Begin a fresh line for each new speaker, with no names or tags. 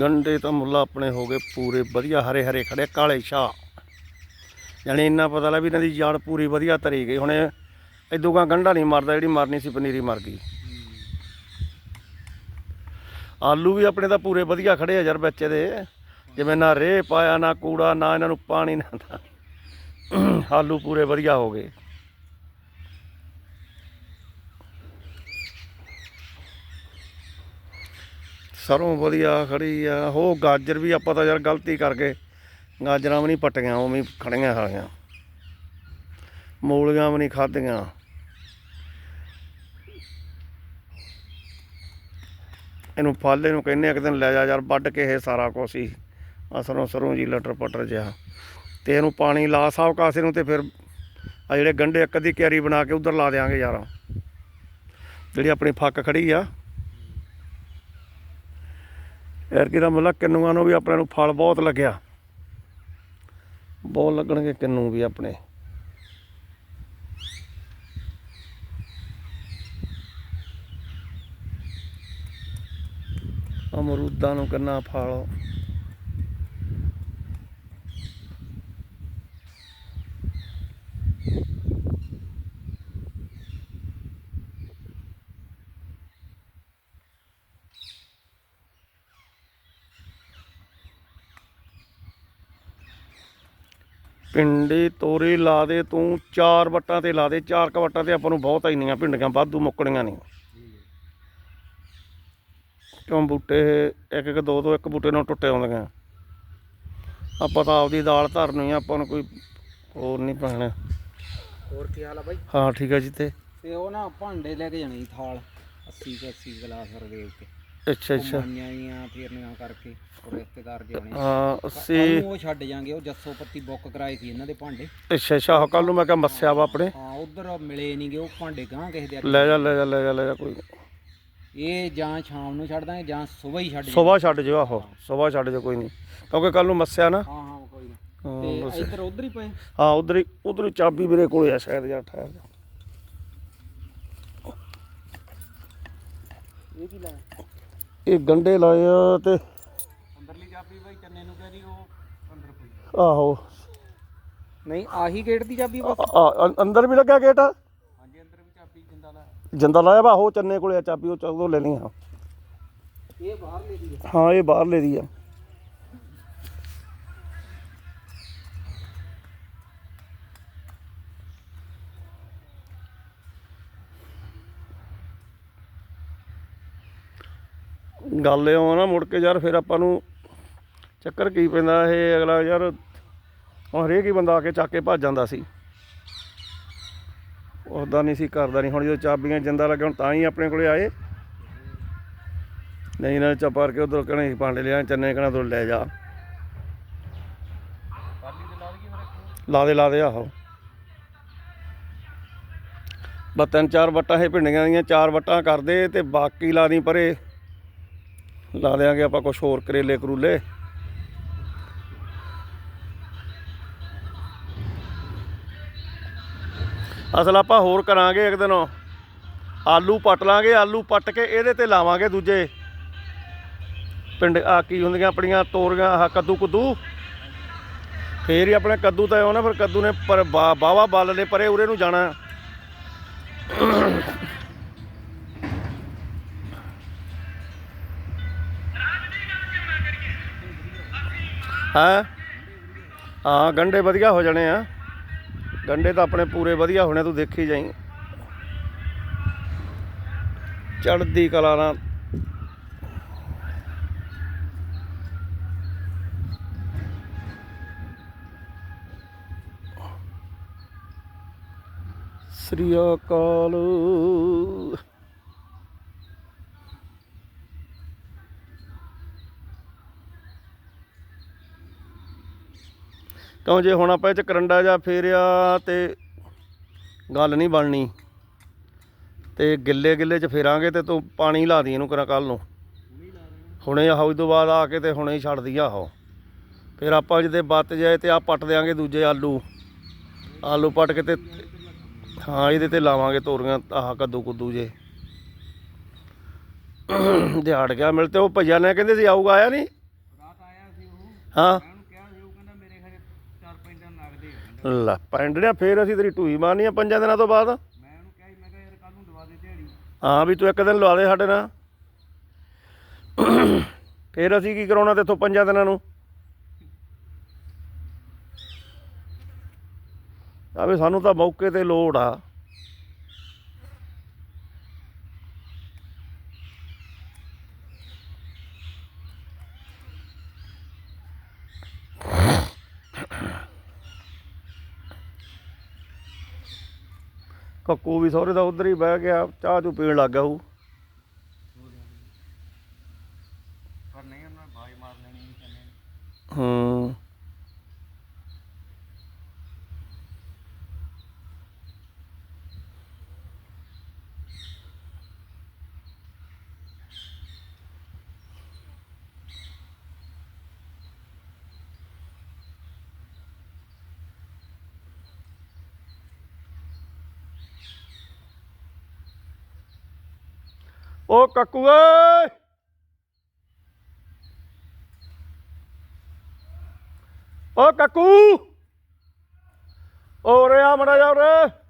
ਗੰਡੇ ਤਾਂ ਮੁੱਲਾ ਆਪਣੇ ਹੋ ਗਏ ਪੂਰੇ ਵਧੀਆ, ਹਰੇ ਹਰੇ ਖੜੇ, ਕਾਲੇ ਸ਼ਾਹ। ਯਾਨੀ ਇੰਨਾ ਪਤਾ ਲੱਗ ਵੀ ਇਹਨਾਂ ਦੀ ਜੜ ਪੂਰੀ ਵਧੀਆ ਤਰੀ ਗਈ। ਹੁਣ ਇਦੋਂ ਗਾ ਗੰਡਾ ਨਹੀਂ ਮਰਦਾ, ਜਿਹੜੀ ਮਰਨੀ ਸੀ ਪਨੀਰੀ ਮਰ ਗਈ। ਆਲੂ ਵੀ ਆਪਣੇ ਤਾਂ ਪੂਰੇ ਵਧੀਆ ਖੜੇ ਆ ਯਾਰ ਬੱਚੇ ਦੇ। ਜਿਵੇਂ ਨਾ ਰੇਹ ਪਾਇਆ, ਨਾ ਕੂੜਾ, ਨਾ ਇਹਨਾਂ ਨੂੰ ਪਾਣੀ, ਨਾ ਦਾ ਆਲੂ ਪੂਰੇ ਵਧੀਆ ਹੋ ਗਏ। ਸਰੋਂ ਵਧੀਆ ਖੜੀ ਆ। ਉਹ ਗਾਜਰ ਵੀ ਆਪਾਂ ਤਾਂ ਯਾਰ ਗਲਤੀ ਕਰਕੇ ਗਾਜਰਾਂ ਵੀ ਨਹੀਂ ਪੱਟੀਆਂ, ਉਵੇਂ ਹੀ ਖੜੀਆਂ ਹਾਲੀਆਂ ਮੂਲੀਆਂ ਵੀ ਨਹੀਂ ਖਾਧੀਆਂ। ਇਹਨੂੰ ਫਾਲੇ ਨੂੰ ਕਹਿੰਦੇ ਇੱਕ ਦਿਨ ਲੈ ਜਾ ਯਾਰ, ਵੱਢ ਕੇ ਇਹ ਸਾਰਾ ਕੁਛ ਹੀ। ਆ ਸਰੋਂ ਸਰੋਂ ਜੀ ਲਟਰ ਪਟਰ ਜਿਹਾ। ਤੇ ਇਹਨੂੰ ਪਾਣੀ ਲਾ ਸਾਬ ਕਾਸੇ ਨੂੰ ਤੇ ਫਿਰ ਆ ਜਿਹੜੇ ਗੰਢੇ ਇੱਕ ਅੱਧੀ ਕਿਆਰੀ ਬਣਾ ਕੇ ਉਧਰ ਲਾ ਦੇਾਂਗੇ ਯਾਰ। ਜਿਹੜੀ ਆਪਣੀ ਫੱਕ ਖੜੀ ਆ ਐਰਕੀ ਦਾ ਮੁੱਲਾ ਕਿੰਨੂਆਂ ਨੂੰ ਵੀ ਆਪਣੇ ਨੂੰ ਫਲ ਬਹੁਤ ਲੱਗਿਆ। ਬਹੁਤ ਲੱਗਣਗੇ ਕਿੰਨੂ ਵੀ ਆਪਣੇ। ਅਮਰੂਦਾਂ ਨੂੰ ਕਿੰਨਾ ਫਲ। ਪਿੰਡੀ ਤੋਰੀ ਲਾ ਦੇ ਤੂੰ ਚਾਰ ਵੱਟਾਂ ਤੇ ਲਾ ਦੇ ਚਾਰ ਕ ਵੱਟਾਂ ਤੇ ਆਪਾਂ ਨੂੰ ਬਹੁਤ ਇੰਨੀਆਂ ਭਿੰਡੀਆਂ ਵਾਧੂ ਮੁੱਕਣੀਆਂ ਨਹੀਂ। ਕਿਉਂ ਬੂਟੇ ਇੱਕ ਇੱਕ ਦੋ ਦੋ ਇੱਕ ਬੂਟੇ ਨਾਲ ਟੁੱਟੇ ਆਉਂਦੀਆਂ ਆਪਾਂ ਤਾਂ ਆਪਦੀ ਦਾਲ ਧਰਨੀ ਆ ਆਪਾਂ ਨੂੰ ਕੋਈ ਹੋਰ ਨਹੀਂ ਪੈਣਾ
ਹੋਰ ਕੀ ਹਾਲ ਆ ਬਾਈ?
ਹਾਂ ਠੀਕ ਹੈ ਜੀ ਤੇ।
ਤੇ ਉਹ ਨਾ ਭਾਂਡੇ ਲੈ ਕੇ ਜਾਣੇ ਸੀ ਥਾਲ 80 ਕੁ 80 ਗਲਾਸ ਰਵੇਲ ਕੇ
ਅੱਛਾ ਅੱਛਾ।
ਮਾਈਆਂ ਜੀਆਂ ਫੇਰਨੀਆਂ ਕਰਕੇ ਉਹ ਰਿਸ਼ਤੇਦਾਰ ਜਿਉਣੇ
ਹਾਂ ਅਸੀਂ
ਉਹ ਛੱਡ ਜਾਾਂਗੇ ਉਹ ਜੱਸੋ ਪੱਤੀ ਬੁੱਕ ਕਰਾਏ ਸੀ ਇਹਨਾਂ ਦੇ ਭਾਂਡੇ।
ਅੱਛਾ ਅੱਛਾ ਕੱਲ ਨੂੰ ਮੈਂ ਕਿਹਾ ਮੱਸਿਆ ਵਾ ਆਪਣੇ।
ਹਾਂ ਉਧਰ ਮਿਲੇ ਨਹੀਂਗੇ ਉਹ ਭਾਂਡੇ ਗਾਂ ਕਿਸੇ ਦੇ
ਲੈ ਜਾ ਲੈ ਜਾ ਲੈ ਜਾ ਲੈ ਜਾ ਕੋਈ
ਇਹ ਜਾਂ ਸ਼ਾਮ ਨੂੰ ਛੱਡ ਦਾਂਗੇ ਜਾਂ ਸਵੇਰ ਹੀ ਛੱਡ ਜਾਾਂਗੇ
ਸਵੇਰ ਛੱਡ ਜਿਓ ਆਹੋ ਸਵੇਰ ਛੱਡ ਜਿਓ ਕੋਈ ਨਹੀਂ ਕਿਉਂਕਿ ਕੱਲ ਨੂੰ ਮੱਸਿਆ ਨਾ।
ਹਾਂ ਹਾਂ ਕੋਈ ਨਾ।
ਹਾਂ,
ਤੇ। ਇੱਧਰ ਉਧਰ ਹੀ ਪਏ?
ਹਾਂ ਉਧਰ ਹੀ ਉਧਰ ਹੀ ਚਾਬੀ ਮੇਰੇ ਕੋਲੇ ਆ ਸ਼ਾਇਦ ਜਾਂ ਠਹਿਰ ਜਾ।
ਇਹ ਕੀ ਲਾਇਆ
ਇਹ ਗੰਡੇ ਲਾਏ ਆ ਤੇ
ਅੰਦਰਲੀ ਚਾਬੀ ਬਾਈ ਚੰਨੇ ਨੂੰ ਕਹਿ ਦੀ ਉਹ ਅੰਦਰ ਪਈ
ਆਹੋ।
ਨਹੀਂ ਆਹੀ ਗੇਟ ਦੀ ਚਾਬੀ ਬਸ
ਆ- ਆ- ਅੰ- ਅੰਦਰ ਵੀ ਲੱਗਿਆ ਗੇਟ
ਹਾਂਜੀ ਅੰਦਰ ਵੀ ਚਾਬੀ ਜਿੰਦਾ ਲਾਇਆ।
ਜਿੰਦਾ ਲਾਇਆ ਵਾ ਉਹ ਚੰਨੇ ਕੋਲੇ ਆ ਚਾਬੀ ਉਹ ਚਦੋਂ ਲੈਣੀ ਆ।
ਇਹ ਬਾਹਰ ਲੈ ਦੀ
ਹਾਂ ਇਹ ਬਾਹਰਲੇ ਦੀ ਆ। ਗੱਲ ਇਹ ਆ ਨਾ, ਮੁੜ ਕੇ ਯਾਰ ਫਿਰ ਆਪਾਂ ਨੂੰ ਚੱਕਰ ਕੀ ਪੈਂਦਾ, ਇਹ ਅਗਲਾ ਯਾਰ ਹੁਣ ਹਰੇਕ ਹੀ ਬੰਦਾ ਆ ਕੇ ਚੱਕ ਕੇ ਭੱਜ ਜਾਂਦਾ ਸੀ। ਉਹਦਾ ਨਹੀਂ ਸੀ ਕਰਦਾ ਨਹੀਂ ਹੁਣ ਜਦੋਂ ਚਾਬੀਆਂ ਜਿੰਦਾ ਲੱਗੇ ਹੁਣ ਤਾਂ ਹੀ ਆਪਣੇ ਕੋਲੇ ਆਏ। ਨਹੀਂ ਨਾ ਚਪਾਰ ਕੇ ਉਧਰ ਕਹਣੇ ਭਾਂਡੇ ਲਿਆ ਚੰਨੇ ਕਹਣਾ ਤੋਂ ਲੈ ਜਾ।
ਲਾ
ਦੇ ਲਾ ਦੇ ਆਹੋ। ਬਸ ਤਿੰਨ ਚਾਰ ਵੱਟਾਂ ਇਹ ਭਿੰਡੀਆਂ ਦੀਆਂ ਚਾਰ ਵੱਟਾਂ ਕਰਦੇ ਤੇ ਬਾਕੀ ਲਾ ਦੀ ਪਰੇ। ਲਾ ਦੇਾਂਗੇ ਆਪਾਂ ਕੁਝ ਹੋਰ ਕਰੇਲੇ ਕਰੂਲੇ। ਅਸਲ ਆਪਾਂ ਹੋਰ ਕਰਾਂਗੇ ਇੱਕ ਦਿਨ ਆਲੂ ਪੱਟ ਲਾਂਗੇ, ਆਲੂ ਪੱਟ ਕੇ ਇਹਦੇ ਤੇ ਲਾਵਾਂਗੇ ਦੂਜੇ। ਪਿੰਡ ਆ ਕੀ ਹੁੰਦੀਆਂ ਆਪਣੀਆਂ ਤੋਰੀਆਂ, ਆਹ ਕੱਦੂ ਕੁੱਦੂ। ਫੇਰ ਹੀ ਆਪਣੇ ਕੱਦੂ ਤਾਂ ਉਹ ਨਾ, ਫਿਰ ਕੱਦੂ ਨੇ ਪਰ ਬਾਵਾ ਬਾਲ ਨੇ ਪਰੇ ਉਰੇ ਨੂੰ ਜਾਣਾ। ਹਾਂ? ਹਾਂ ਗੰਡੇ ਵਧੀਆ ਹੋ ਜਾਣੇ ਆ। ਗੰਡੇ ਤਾਂ ਆਪਣੇ ਪੂਰੇ ਵਧੀਆ ਹੋਣੇ, ਤੂੰ ਦੇਖੀ ਜਾਈ। ਚੜਦੀ ਕਲਾ ਨਾਲ। ਸ੍ਰੀ ਅਕਾਲ। ਕਿਉਂ ਜੇ ਹੁਣ ਆਪਾਂ ਇਹ ਚ ਕਰੰਡਾ ਜਾਂ ਫੇਰਿਆ ਤੇ ਗੱਲ ਨਹੀਂ ਬਣਨੀ। ਤੇ ਗਿੱਲੇ ਗਿੱਲੇ ਚ ਫੇਰਾਂਗੇ ਤੇ ਤੂੰ ਪਾਣੀ ਲਾ ਦੀ ਇਹਨੂੰ ਕਰਾਂ ਕੱਲ ਨੂੰ। ਹੁਣੇ ਆਹ ਤੋਂ ਬਾਅਦ ਆ ਕੇ ਤੇ ਹੁਣੇ ਹੀ ਛੱਡ ਦੀ ਆਹੋ। ਫਿਰ ਆਪਾਂ ਜਿਹਦੇ ਬੱਤ ਜਾਏ ਤੇ ਆ ਪੱਟ ਦਿਆਂਗੇ ਦੂਜੇ ਆਲੂ। ਆਲੂ ਪੱਟ ਕੇ ਤੇ ਹਾਂ ਇਹਦੇ ਤੇ ਲਾਵਾਂਗੇ ਤੋਰੀਆਂ ਆਹ ਕੱਦੂ ਕੁੱਦੂ ਜੇ। ਦਿਹਾੜ ਗਿਆ ਮਿਲ ਤੇ ਉਹ ਭਈਆ ਨੇ ਕਹਿੰਦੇ ਸੀ ਆਊਗਾ ਆਇਆ ਨਹੀਂ?
ਰਾਤ ਆਇਆ ਸੀ ਉਹ।
ਹਾਂ
ਮੈਂ ਉਹਨੂੰ ਕਿਹਾ ਸੀ ਉਹ ਕਹਿੰਦਾ ਮੇਰੇ ਖਰੇ ਚਾਰ ਪੰਜ ਦਿਨ ਲੱਗਦੇ ਆ ਕਹਿੰਦਾ
ਲੈ ਪਿੰਡ ਨੇ ਫੇਰ ਅਸੀਂ ਤੇਰੀ ਢੂਈ ਮਾਰਨੀ ਆ ਪੰਜਾਂ ਦਿਨਾਂ ਤੋਂ ਬਾਅਦ।
ਮੈਂ ਉਹਨੂੰ ਕਿਹਾ ਸੀ ਮੈਂ ਕਿਹਾ ਯਾਰ ਕੱਲ ਨੂੰ ਦਵਾ ਦੇ ਦਿਹਾੜੀ।
ਹਾਂ ਵੀ ਤੂੰ ਇੱਕ ਦਿਨ ਲਵਾ ਦੇ ਸਾਡੇ ਨਾਲ। ਫੇਰ ਅਸੀਂ ਕੀ ਕਰਾਉਣਾ ਤੇਥੋਂ ਪੰਜਾਂ ਦਿਨਾਂ ਨੂੰ? ਆ ਵੀ ਸਾਨੂੰ ਤਾਂ ਮੌਕੇ ਤੇ ਲੋੜ ਆ। ਕੱਕੂ ਵੀ ਸਹੁਰੇ ਦਾ ਉਧਰ ਹੀ ਬਹਿ ਗਿਆ ਚਾਹ ਚੂ ਪੀਣ ਲੱਗ ਗਿਆ ਉਹ
ਪਰ ਨਹੀਂ ਉਹਨਾਂ ਨੇ ਬਾਜ ਮਾਰ ਲੈਣੀ ਸੀ ਕਹਿੰਦੇ ਨੇ।
ਹੂੰ ਓ ਕੱਕੂ ਓਏ। ਓ ਕੱਕੂ। ਓ ਰੇ ਆ ਮੜਾ ਜਾ ਉਰੇ।